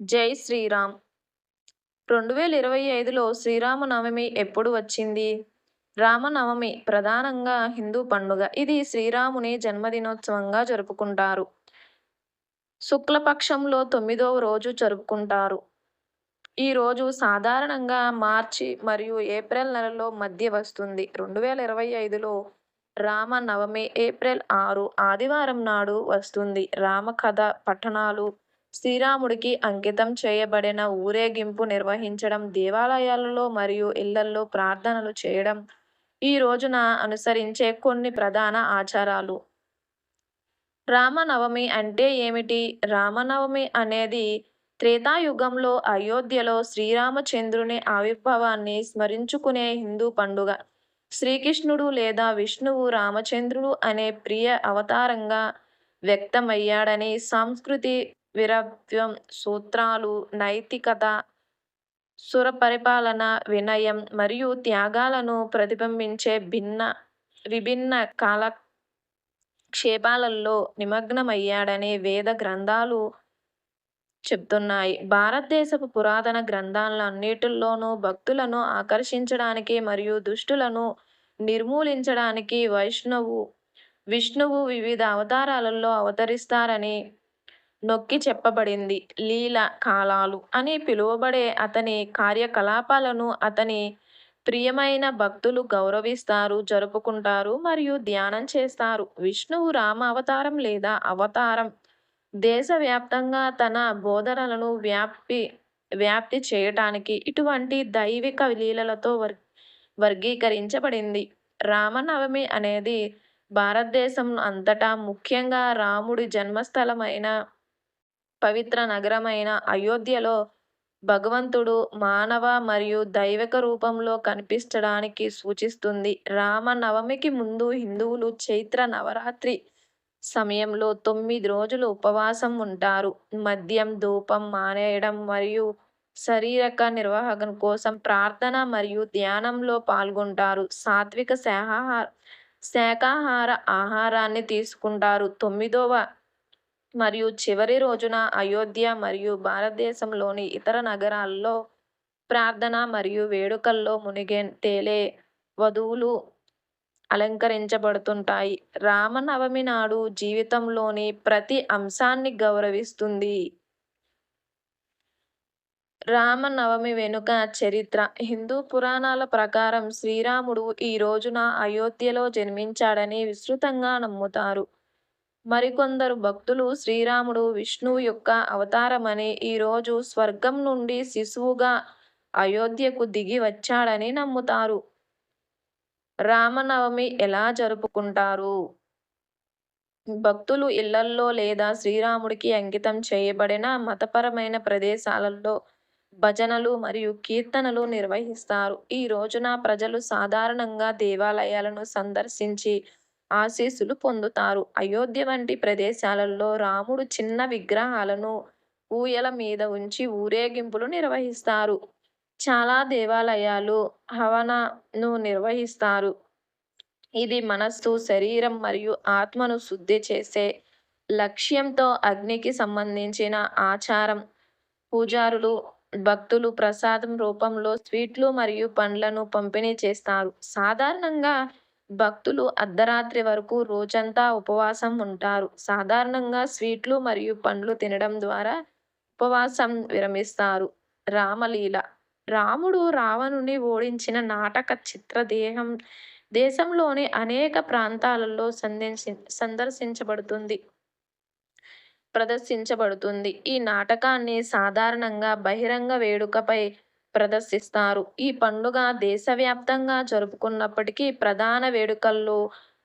జై శ్రీరామ్. రెండు వేల ఇరవై ఐదులో శ్రీరామనవమి ఎప్పుడు వచ్చింది? రామనవమి ప్రధానంగా హిందూ పండుగ. ఇది శ్రీరాముని జన్మదినోత్సవంగా జరుపుకుంటారు. శుక్లపక్షంలో తొమ్మిదవ రోజు జరుపుకుంటారు. ఈ రోజు సాధారణంగా మార్చి మరియు ఏప్రిల్ నెలలో మధ్య వస్తుంది. రెండు వేల ఇరవై ఐదులో రామనవమి ఏప్రిల్ ఆరు ఆదివారం నాడు వస్తుంది. రామకథ పఠనాలు శ్రీరాముడికి అంకితం చేయబడిన ఊరేగింపు నిర్వహించడం దేవాలయాలలో మరియు ఇళ్ళల్లో ప్రార్థనలు చేయడం ఈ రోజున అనుసరించే కొన్ని ప్రధాన ఆచారాలు. రామనవమి అంటే ఏమిటి? రామనవమి అనేది త్రేతాయుగంలో అయోధ్యలో శ్రీరామచంద్రుని ఆవిర్భావాన్ని స్మరించుకునే హిందూ పండుగ. శ్రీకృష్ణుడు లేదా విష్ణువు రామచంద్రుడు అనే ప్రియ అవతారంగా వ్యక్తమయ్యాడని సంస్కృతి వీరత్వం సూత్రాలు నైతికత సురపరిపాలన వినయం మరియు త్యాగాలను ప్రతిబింబించే భిన్న విభిన్న కాలక్షేపాలలో నిమగ్నమయ్యాడని వేద గ్రంథాలు చెప్తున్నాయి. భారతదేశపు పురాతన గ్రంథాలన్నిటిల్లోనూ భక్తులను ఆకర్షించడానికి మరియు దుష్టులను నిర్మూలించడానికి వైష్ణవు విష్ణువు వివిధ అవతారాలలో అవతరిస్తారని నొక్కి చెప్పబడింది. లీల కాలాలు అని పిలువబడే అతని కార్యకలాపాలను అతని ప్రియమైన భక్తులు గౌరవిస్తారు జరుపుకుంటారు మరియు ధ్యానం చేస్తారు. విష్ణువు రామ అవతారం లేదా అవతారం దేశవ్యాప్తంగా తన బోధనలను వ్యాప్తి వ్యాప్తి చేయటానికి ఇటువంటి దైవిక లీలలతో వర్ వర్గీకరించబడింది. రామనవమి అనేది భారతదేశం అంతటా ముఖ్యంగా రాముడి జన్మస్థలమైన పవిత్ర నగరమైన అయోధ్యలో భగవంతుడు మానవ మరియు దైవిక రూపంలో కనిపించడానికి సూచిస్తుంది. రామనవమికి ముందు హిందువులు చైత్ర నవరాత్రి సమయంలో తొమ్మిది రోజులు ఉపవాసం ఉంటారు. మద్యం ధూపం మానేయడం మరియు శారీరక నిర్వహణ కోసం ప్రార్థన మరియు ధ్యానంలో పాల్గొంటారు. సాత్విక శాకాహార శాకాహార ఆహారాన్ని తీసుకుంటారు. తొమ్మిదవ మరియు చివరి రోజున అయోధ్య మరియు భారతదేశంలోని ఇతర నగరాల్లో ప్రార్థన మరియు వేడుకల్లో మునిగే తేలే వధువులు అలంకరించబడుతుంటాయి. రామనవమి నాడు జీవితంలోని ప్రతి అంశాన్ని గౌరవిస్తుంది. రామనవమి వెనుక చరిత్ర. హిందూ పురాణాల ప్రకారం శ్రీరాముడు ఈ రోజున అయోధ్యలో జన్మించాడని విస్తృతంగా నమ్ముతారు. మరికొందరు భక్తులు శ్రీరాముడు విష్ణువు యొక్క అవతారమని ఈరోజు స్వర్గం నుండి శిశువుగా అయోధ్యకు దిగి వచ్చాడని నమ్ముతారు. రామనవమి ఎలా జరుపుకుంటారు? భక్తులు ఇళ్ళల్లో లేదా శ్రీరాముడికి అంకితం చేయబడిన మతపరమైన ప్రదేశాలలో భజనలు మరియు కీర్తనలు నిర్వహిస్తారు. ఈ రోజున ప్రజలు సాధారణంగా దేవాలయాలను సందర్శించి ఆశీస్సులు పొందుతారు. అయోధ్య వంటి ప్రదేశాలలో రాముడు చిన్న విగ్రహాలను ఊయల మీద ఉంచి ఊరేగింపులు నిర్వహిస్తారు. చాలా దేవాలయాలు హవనను నిర్వహిస్తారు. ఇది మనస్సు శరీరం మరియు ఆత్మను శుద్ధి చేసే లక్ష్యంతో అగ్నికి సంబంధించిన ఆచారం. పూజారులు భక్తులు ప్రసాదం రూపంలో స్వీట్లు మరియు పండ్లను పంపిణీ చేస్తారు. సాధారణంగా భక్తులు అర్ధరాత్రి వరకు రోజంతా ఉపవాసం ఉంటారు. సాధారణంగా స్వీట్లు మరియు పండ్లు తినడం ద్వారా ఉపవాసం విరమిస్తారు. రామలీల. రాముడు రావణుని ఓడించిన నాటక చిత్ర దేహం దేశంలోని అనేక ప్రాంతాలలో సందర్శి సందర్శించబడుతుంది. ప్రదర్శించబడుతుంది. ఈ నాటకాన్ని సాధారణంగా బహిరంగ వేడుకపై ప్రదర్శిస్తారు. ఈ పండుగ దేశవ్యాప్తంగా జరుపుకున్నప్పటికీ ప్రధాన వేడుకల్లో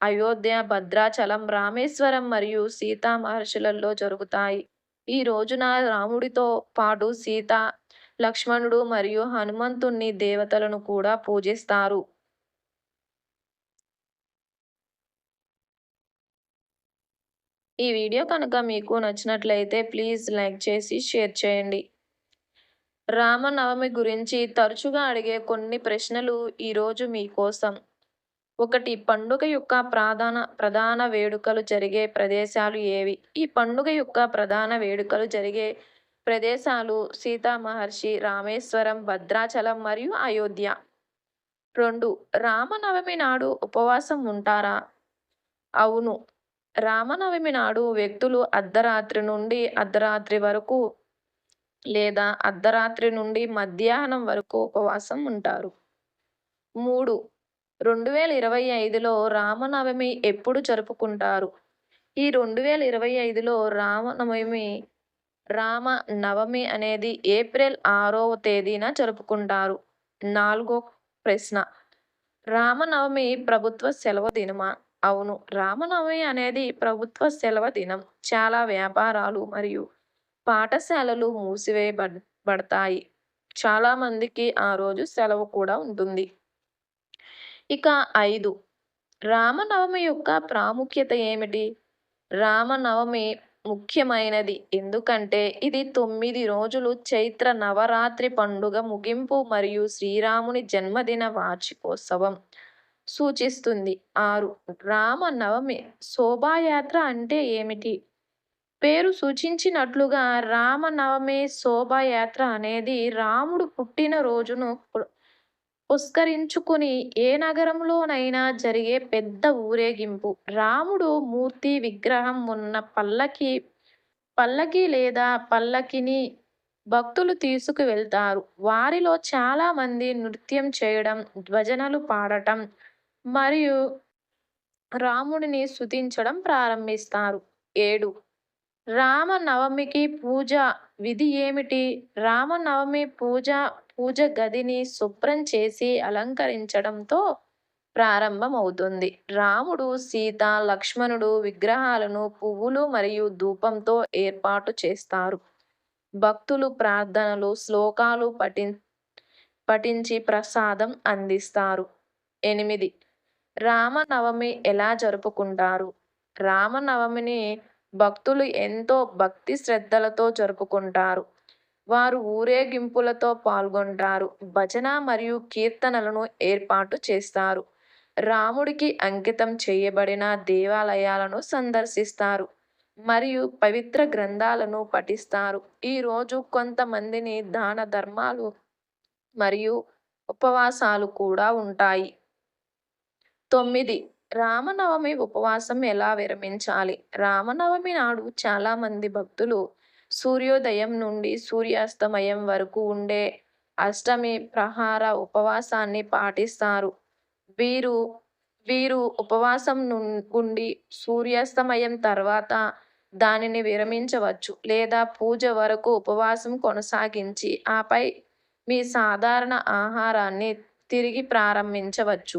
అయోధ్య భద్రాచలం రామేశ్వరం మరియు సీతా మహర్షులలో జరుగుతాయి. ఈ రోజున రాముడితో పాటు సీత లక్ష్మణుడు మరియు హనుమంతుణ్ణి దేవతలను కూడా పూజిస్తారు. ఈ వీడియో కనుక మీకు నచ్చినట్లయితే ప్లీజ్ లైక్ చేసి షేర్ చేయండి. రామనవమి గురించి తరచుగా అడిగే కొన్ని ప్రశ్నలు ఈరోజు మీకోసం ఒకటి పండుగ యొక్క ప్రధాన ప్రధాన వేడుకలు జరిగే ప్రదేశాలు ఏవి? ఈ పండుగ యొక్క ప్రధాన వేడుకలు జరిగే ప్రదేశాలు సీతా మహర్షి రామేశ్వరం భద్రాచలం మరియు అయోధ్య. రెండు రామనవమి నాడు ఉపవాసం ఉంటారా? అవును. రామనవమి నాడు వ్యక్తులు అర్ధరాత్రి నుండి అర్ధరాత్రి వరకు లేదా అర్ధరాత్రి నుండి మధ్యాహ్నం వరకు ఉపవాసం ఉంటారు. మూడు. రెండు వేల ఇరవై ఐదులో రామనవమి ఎప్పుడు జరుపుకుంటారు? ఈ రెండు వేల ఇరవై ఐదులో రామనవమి రామ నవమి అనేది ఏప్రిల్ ఆరవ తేదీన జరుపుకుంటారు. నాలుగో ప్రశ్న. రామనవమి ప్రభుత్వ సెలవు దినమా? అవును. రామనవమి అనేది ప్రభుత్వ సెలవు దినం. చాలా వ్యాపారాలు మరియు పాఠశాలలు మూసివేయబడతాయి చాలామందికి ఆ రోజు సెలవు కూడా ఉంటుంది. ఇక ఐదు. రామనవమి యొక్క ప్రాముఖ్యత ఏమిటి? రామనవమి ముఖ్యమైనది. ఎందుకంటే ఇది తొమ్మిది రోజులు చైత్ర నవరాత్రి పండుగ ముగింపు మరియు శ్రీరాముని జన్మదిన వార్షికోత్సవం సూచిస్తుంది. ఆరు. రామనవమి శోభాయాత్ర అంటే ఏమిటి? పేరు సూచించినట్లుగా రామనవమి శోభాయాత్ర అనేది రాముడు పుట్టిన రోజును పుష్కరించుకుని ఏ నగరంలోనైనా జరిగే పెద్ద ఊరేగింపు. రాముడు మూర్తి విగ్రహం ఉన్న పల్లకి పల్లకి లేదా పల్లకిని భక్తులు తీసుకు వెళ్తారు వారిలో చాలామంది నృత్యం చేయడం ధ్వజనలు పాడటం మరియు రాముడిని స్తుతించడం ప్రారంభిస్తారు. ఏడు రామనవమికి పూజ విధి ఏమిటి? రామనవమి పూజ పూజ గదిని శుభ్రం చేసి అలంకరించడంతో ప్రారంభమవుతుంది. రాముడు సీత లక్ష్మణుడు విగ్రహాలను పువ్వులు మరియు ధూపంతో ఏర్పాటు చేస్తారు. భక్తులు ప్రార్థనలు శ్లోకాలు పఠి పఠించి ప్రసాదం అందిస్తారు. ఎనిమిది. రామనవమి ఎలా జరుపుకుంటారు? రామనవమిని భక్తులు ఎంతో భక్తి శ్రద్ధలతో జరుపుకుంటారు. వారు ఊరేగింపులతో పాల్గొంటారు. భజన మరియు కీర్తనలను ఏర్పాటు చేస్తారు. రాముడికి అంకితం చేయబడిన దేవాలయాలను సందర్శిస్తారు మరియు పవిత్ర గ్రంథాలను పఠిస్తారు. ఈరోజు కొంతమందిని దాన ధర్మాలు మరియు ఉపవాసాలు కూడా ఉంటాయి. తొమ్మిది రామనవమి ఉపవాసం ఎలా విరమించాలి? రామనవమి నాడు చాలామంది భక్తులు సూర్యోదయం నుండి సూర్యాస్తమయం వరకు ఉండే అష్టమి ప్రహార ఉపవాసాన్ని పాటిస్తారు. వీరు వీరు ఉపవాసం నుండి సూర్యాస్తమయం తర్వాత దానిని విరమించవచ్చు లేదా పూజ వరకు ఉపవాసం కొనసాగించి ఆపై మీ సాధారణ ఆహారాన్ని తిరిగి ప్రారంభించవచ్చు.